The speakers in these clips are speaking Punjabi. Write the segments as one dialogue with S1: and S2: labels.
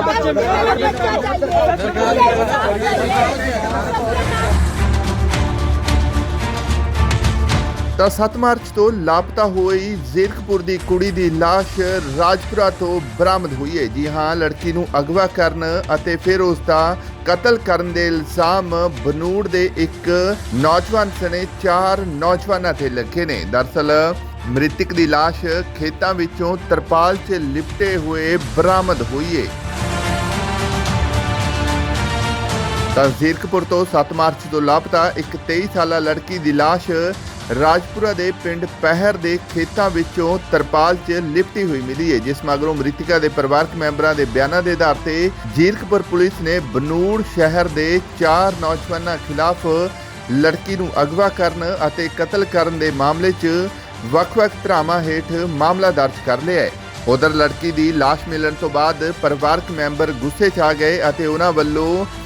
S1: बच्चे
S2: ਤਾਂ 7 ਮਾਰਚ ਤੋਂ ਲਾਪਤਾ ਹੋਈ ਜ਼ੀਰਕਪੁਰ ਦੀ ਕੁੜੀ ਦੀ ਲਾਸ਼ ਰਾਜਪੁਰਾ ਤੋਂ ਬਰਾਮਦ ਹੋਈ ਹੈ ਜੀ ਹਾਂ ਲੜਕੀ ਨੂੰ ਅਗਵਾ ਕਰਨ ਅਤੇ ਫਿਰ ਉਸ ਦਾ ਕਤਲ ਕਰਨ ਦੇ ਇਲਜ਼ਾਮ ਬਨੂੜ ਦੇ ਇੱਕ ਨੌਜਵਾਨ ਸਣੇ ਚਾਰ ਨੌਜਵਾਨਾਂ ਤੇ ਲੱਗੇ ਨੇ ਦਰਸਲ ਮ੍ਰਿਤਕ ਦੀ ਲਾਸ਼ ਖੇਤਾਂ ਵਿੱਚੋਂ ਤਰਪਾਲ 'ਚ ਲਿਪਟੇ ਹੋਏ ਬਰਾਮਦ ਹੋਈ ਹੈ ਤਾਂ ਜ਼ੀਰਕਪੁਰ ਤੋਂ 7 ਮਾਰਚ ਤੋਂ ਲਾਪਤਾ ਇੱਕ 23 ਸਾਲਾ ਲੜਕੀ ਦੀ ਲਾਸ਼ ਰਾਜਪੁਰਾ ਦੇ ਪਿੰਡ ਪਹਿਰ ਦੇ ਖੇਤਾਂ ਵਿੱਚੋਂ ਤਰਪਾਲ 'ਚ ਲਿਪਟੀ ਹੋਈ ਮਿਲੀ ਹੈ, ਜਿਸ ਮਗਰੋਂ ਮ੍ਰਿਤਕਾ ਦੇ ਪਰਿਵਾਰਕ ਮੈਂਬਰਾਂ ਦੇ ਬਿਆਨਾਂ ਦੇ ਆਧਾਰ ਤੇ ਜ਼ੀਰਕਪੁਰ ਪੁਲਿਸ ਨੇ ਬਨੂੜ ਸ਼ਹਿਰ ਦੇ ਚਾਰ ਨੌਜਵਾਨਾਂ ਖਿਲਾਫ ਲੜਕੀ ਨੂੰ ਅਗਵਾ ਕਰਨ ਅਤੇ ਕਤਲ ਕਰਨ ਦੇ ਮਾਮਲੇ 'ਚ ਵੱਖ-ਵੱਖ ਧਰਾਵਾਂ ਹੇਠ ਮਾਮਲਾ ਦਰਜ ਕਰ ਲਿਆ ਹੈ। ਉਧਰ ਲੜਕੀ ਦੀ ਲਾਸ਼ ਮਿਲਣ ਤੋਂ ਬਾਅਦ ਪਰਿਵਾਰਕ ਮੈਂਬਰ ਗੁੱਸੇ 'ਚ ਆ ਗਏ ਅਤੇ ਉਹਨਾਂ ਵੱਲੋਂ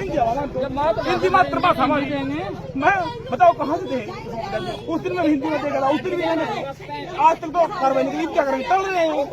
S3: हिंदी मातृभाषा हमारी मैं बताओ कहाँ से देंगे उस दिन में हिंदी में देगा उस दिन भी मैंने आज तक तो कार्रवाई नहीं की क्या करेंगे तल रहे हो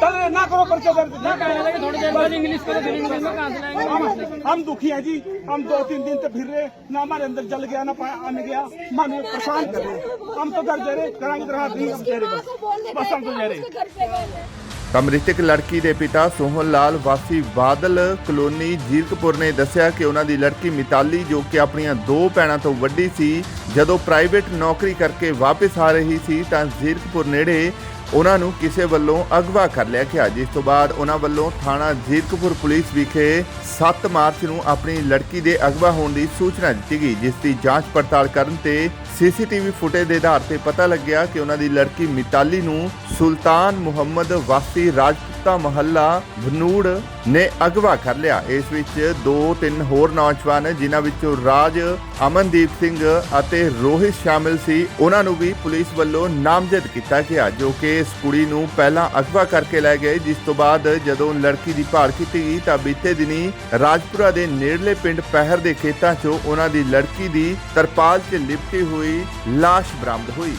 S3: तल रहे ना करो पर्चा दर्ज ना कहने लगे थोड़ी देर बाद इंग्लिश करो फिर इंग्लिश में कहाँ से लाएंगे हम हम दुखी हैं जी हम दो तीन दिन से फिर रहे ना हमारे अंदर जल गया ना पा- आने गया हमें परेशान कर रहे हम तो घर जा रहे कराएंगे तरह नहीं हम कह रहे बस बस हम तो जा रहे
S2: ਤਾਂ ਮ੍ਰਿਤਕ ਲੜਕੀ ਦੇ ਪਿਤਾ ਸੋਹਨ ਲਾਲ ਵਾਸੀ ਬਾਦਲ ਕਲੋਨੀ ਜੀਰਕਪੁਰ ਨੇ ਦੱਸਿਆ ਕਿ ਉਹਨਾਂ ਦੀ ਲੜਕੀ ਮਿਤਾਲੀ, ਜੋ ਕਿ ਆਪਣੀਆਂ ਦੋ ਭੈਣਾਂ ਤੋਂ ਵੱਡੀ ਸੀ, ਜਦੋਂ ਪ੍ਰਾਈਵੇਟ ਨੌਕਰੀ ਕਰਕੇ ਵਾਪਸ ਆ ਰਹੀ ਸੀ ਤਾਂ ਜੀਰਕਪੁਰ ਨੇੜੇ ਉਹਨਾਂ ਨੂੰ ਕਿਸੇ ਵੱਲੋਂ ਅਗਵਾ ਕਰ ਲਿਆ ਗਿਆ, ਜਿਸ ਤੋਂ ਬਾਅਦ ਉਹਨਾਂ ਵੱਲੋਂ ਥਾਣਾ ਜੀਰਕਪੁਰ ਪੁਲਿਸ ਵਿਖੇ 7 ਮਾਰਚ ਨੂੰ ਆਪਣੀ ਲੜਕੀ ਦੇ ਅਗਵਾ ਹੋਣ ਦੀ ਸੂਚਨਾ ਦਿੱਤੀ ਗਈ, ਜਿਸ ਦੀ ਜਾਂਚ ਪੜਤਾਲ ਕਰਨ ਤੇ ਸੀਸੀਟੀਵੀ ਫੁਟੇਜ ਦੇ ਆਧਾਰ ਤੇ ਪਤਾ ਲੱਗਿਆ ਕਿ ਉਹਨਾਂ ਦੀ ਲੜਕੀ ਮਿਤਾਲੀ ਨੂੰ ਸੁਲਤਾਨ ਮੁਹੰਮਦ ਵਾਸੀ ਰਾਜਪੂਤਾ ਮਹੱਲਾ ਬਨੂੜ ਨੇ ਅਗਵਾ ਕਰ ਲਿਆ। ਇਸ ਵਿੱਚ ਦੋ ਤਿੰਨ ਹੋਰ ਨੌਜਵਾਨ, ਜਿਨ੍ਹਾਂ ਵਿੱਚੋਂ ਰਾਜ ਅਮਨਦੀਪ ਸਿੰਘ ਅਤੇ ਰੋਹਿਤ ਸ਼ਾਮਿਲ ਸੀ, ਉਹਨਾਂ ਨੂੰ ਵੀ ਪੁਲਿਸ ਵੱਲੋਂ ਨਾਮਜ਼ਦ ਕੀਤਾ ਗਿਆ, ਜੋ ਕਿ ਇਸ ਕੁੜੀ ਨੂੰ ਪਹਿਲਾਂ ਅਗਵਾ ਕਰਕੇ ਲੈ ਗਏ, ਜਿਸ ਤੋਂ ਬਾਅਦ ਜਦੋਂ ਲੜਕੀ ਦੀ ਭਾਲ ਕੀਤੀ ਗਈ ਤਾਂ ਬੀਤੇ ਦਿਨੀ ਰਾਜਪੁਰਾ ਦੇ ਨੇੜਲੇ ਪਿੰਡ ਪਹਿਰ ਦੇ ਖੇਤਾਂ 'ਚੋਂ ਉਹਨਾਂ ਦੀ ਲੜਕੀ ਦੀ ਤਰਪਾਲ 'ਚ ਲਿਪਟੀ ਹੋਈ ਲਾਸ਼ ਬਰਾਮਦ ਹੋਈ।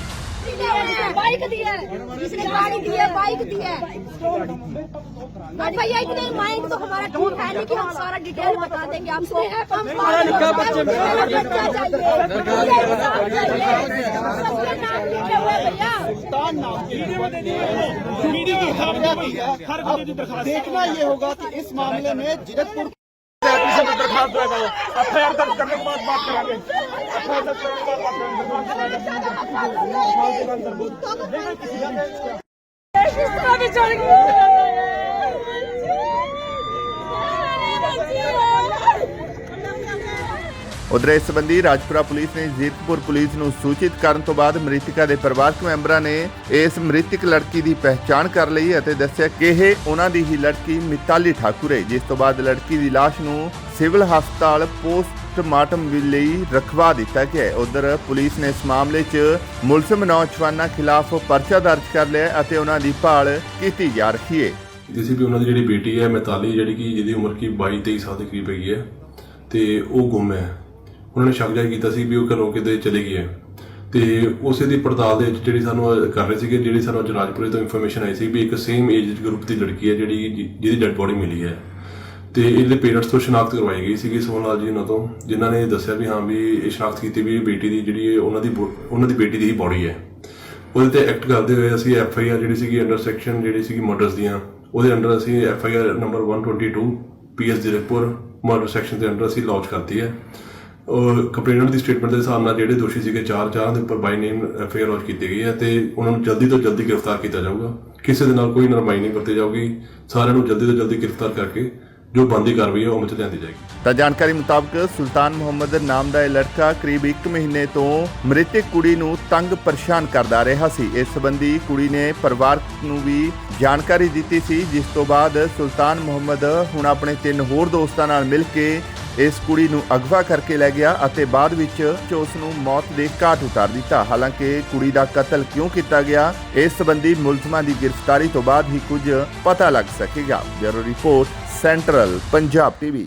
S4: बाइक दी है। इसने गाड़ी दी है बाइक दी है। भैया इतने माइक तो हमारा ठीक है कि हम सारा डिटेल बता देंगे आपको। हम बच्चा चाहिए।
S5: देखना ये होगा कि इस मामले में जीरकपुर
S3: एफ़ आई आर दर्ज करने के बाद बात करांगे
S2: ਉਧਰ ਇਸ ਸੰਬੰਧੀ ਰਾਜਪੁਰਾ ਪੁਲਿਸ ਨੇ ਜੀਤਪੁਰ ਪੁਲਿਸ ਨੂੰ ਸੂਚਿਤ ਕਰਨ ਤੋਂ ਬਾਅਦ ਮ੍ਰਿਤਕਾ ਦੇ ਪਰਿਵਾਰਕ ਮੈਂਬਰਾਂ ਨੇ ਇਸ ਮ੍ਰਿਤਕ ਲੜਕੀ ਦੀ ਪਹਿਚਾਣ ਕਰ ਲਈ ਅਤੇ ਦੱਸਿਆ ਕਿ ਇਹ ਉਹਨਾਂ ਦੀ ਹੀ ਲੜਕੀ ਮਿਤਾਲੀ ਠਾਕੁਰ ਹੈ, ਜਿਸ ਤੋਂ ਬਾਅਦ ਲੜਕੀ ਦੀ ਲਾਸ਼ ਨੂੰ ਸਿਵਲ ਹਸਪਤਾਲ ਪੋਸਟ ਪੋਸਟਮਾਰਟਮ ਲਈ ਰਖਵਾ ਦਿੱਤਾ ਗਿਆ ਹੈ। ਉਧਰ ਪੁਲਿਸ ਨੇ ਇਸ ਮਾਮਲੇ 'ਚ ਮੁਲਜ਼ਮ ਨੌਜਵਾਨਾਂ ਖਿਲਾਫ ਪਰਚਾ ਦਰਜ ਕਰ ਲਿਆ ਅਤੇ ਉਹਨਾਂ ਦੀ ਭਾਲ ਕੀਤੀ ਜਾ ਰਹੀ ਹੈ।
S6: ਜਿਸੇ ਵੀ ਉਹਨਾਂ ਦੀ ਜਿਹੜੀ ਬੇਟੀ ਹੈ ਮਿਤਾਲੀ ਜਿਹੜੀ ਕਿ ਜਿਹਦੀ ਉਮਰ ਕੀ 22 23 ਸਾਲ ਦੇ ਕਰੀਬ ਹੈਗੀ ਹੈ, ਤੇ ਉਹ ਗੁੰਮ ਹੈ। ਉਹਨਾਂ ਨੇ ਸ਼ੱਕ ਜਾਹਿਰ ਕੀਤਾ ਸੀ ਵੀ ਉਹ ਘਰੋਂ ਕਿਤੇ ਚਲੇ ਗਈ ਹੈ। ਤੇ ਉਸੇ ਦੀ ਪੜਤਾਲ ਦੇ ਵਿੱਚ ਜਿਹੜੀ ਸਾਨੂੰ ਕਰ ਰਹੇ ਸੀਗੇ, ਜਿਹੜੀ ਸਾਨੂੰ ਅੱਜ ਰਾਜਪੁਰੇ ਤੋਂ ਇਨਫੋਰਮੇਸ਼ਨ ਆਈ ਸੀ ਵੀ ਇੱਕ ਸੇਮ ਏਜ ਗਰੁੱਪ ਦੀ ਲੜਕੀ ਹੈ, ਜਿਹੜੀ ਜਿਹਦੀ ਡੈਡ ਬੋਡੀ ਮਿਲੀ ਹੈ। ਤੇ ਇਹਦੇ ਪੇਰੈਂਟਸ ਤੋਂ ਸ਼ਨਾਖਤ ਕਰਵਾਈ ਗਈ ਸੀਗੀ ਸੋਹਨ ਲਾਲ ਜੀ ਉਹਨਾਂ ਤੋਂ, ਜਿਨ੍ਹਾਂ ਨੇ ਦੱਸਿਆ ਵੀ ਹਾਂ ਵੀ ਇਹ ਸ਼ਨਾਖਤ ਕੀਤੀ ਵੀ ਬੇਟੀ ਦੀ ਜਿਹੜੀ ਇਹ ਉਹਨਾਂ ਦੀ ਬੋ- ਉਹਨਾਂ ਦੀ ਬੇਟੀ ਦੀ ਹੀ ਬੋਡੀ ਹੈ। ਉਹਦੇ ਤੇ ਐਕਟ ਕਰਦੇ ਹੋਏ ਅਸੀਂ ਐਫ ਆਈ ਆਰ ਜਿਹੜੀ ਸੀਗੀ ਅੰਡਰ ਸੈਕਸ਼ਨ ਜਿਹੜੀ ਸੀਗੀ ਮਰਡਰਸ ਦੀਆਂ, ਉਹਦੇ ਅੰਡਰ ਅਸੀਂ F I R number 122 P S Zirakpur murder section ਦੇ ਅੰਡਰ ਅਸੀਂ ਲਾਂਚ ਕਰਤੀ ਹੈ। ਔਰ ਕੰਪਲੇਨੈਂਟ ਦੀ ਸਟੇਟਮੈਂਟ ਦੇ ਹਿਸਾਬ ਨਾਲ ਜਿਹੜੇ ਦੋਸ਼ੀ ਸੀਗੇ ਚਾਰ ਚਾਰਾਂ ਦੇ ਉੱਪਰ by name F I R launch ਕੀਤੀ ਗਈ ਹੈ ਤੇ ਉਹਨਾਂ ਨੂੰ ਜਲਦੀ ਤੋਂ ਜਲਦੀ ਗ੍ਰਿਫਤਾਰ ਕੀਤਾ ਜਾਊਗਾ। ਕਿਸੇ ਦੇ ਨਾਲ ਕੋਈ ਨਰਮਾਈ ਨਹੀਂ ਵਰਤੀ ਜਾਊਗੀ। ਸਾਰਿਆਂ ਨੂੰ ਜਲਦੀ ਤੋਂ ਜਲਦੀ ਗ੍ਰਿਫਤਾਰ ਕਰਕੇ ਜੋ ਬੰਦੀ ਕਾਰਵਾਈ ਹੈ, ਉਹ ਅਮਲ ਲਿਆਂਦੀ ਜਾਏਗੀ।
S2: ਤਾਂ ਜਾਣਕਾਰੀ ਮੁਤਾਬਕ ਸੁਲਤਾਨ ਮੁਹੰਮਦ ਨਾਮ ਦਾ ਇਹ ਲੜਕਾ ਕਰੀਬ 1 ਮਹੀਨੇ ਤੋਂ ਮ੍ਰਿਤਕ ਕੁੜੀ ਨੂੰ ਤੰਗ ਪਰੇਸ਼ਾਨ ਕਰਦਾ ਰਿਹਾ ਸੀ। ਇਸ ਸੰਬੰਧੀ ਕੁੜੀ ਨੇ ਪਰਿਵਾਰ ਨੂੰ ਵੀ ਜਾਣਕਾਰੀ ਦਿੱਤੀ ਸੀ, ਜਿਸ ਤੋਂ ਬਾਅਦ ਸੁਲਤਾਨ ਮੁਹੰਮਦ ਹੁਣ ਆਪਣੇ ਤਿੰਨ ਹੋਰ ਦੋਸਤਾਂ ਨਾਲ ਮਿਲ ਕੇ ਇਸ ਕੁੜੀ ਨੂੰ ਅਗਵਾ ਕਰਕੇ ਲੈ ਗਿਆ ਅਤੇ ਬਾਅਦ ਵਿੱਚ ਉਸ ਨੂੰ ਮੌਤ ਦੇ ਘਾਟ ਉਤਾਰ ਦਿੱਤਾ। ਹਾਲਾਂਕਿ ਕੁੜੀ ਦਾ ਕਤਲ ਕਿਉਂ ਕੀਤਾ ਗਿਆ, ਇਸ ਸੰਬੰਧੀ ਮੁਲਜ਼ਮਾਂ ਦੀ ਗ੍ਰਿਫਤਾਰੀ ਤੋਂ ਬਾਅਦ ਹੀ ਕੁਝ ਪਤਾ ਲੱਗ ਸਕੇਗਾ। Bureau report central Punjab TV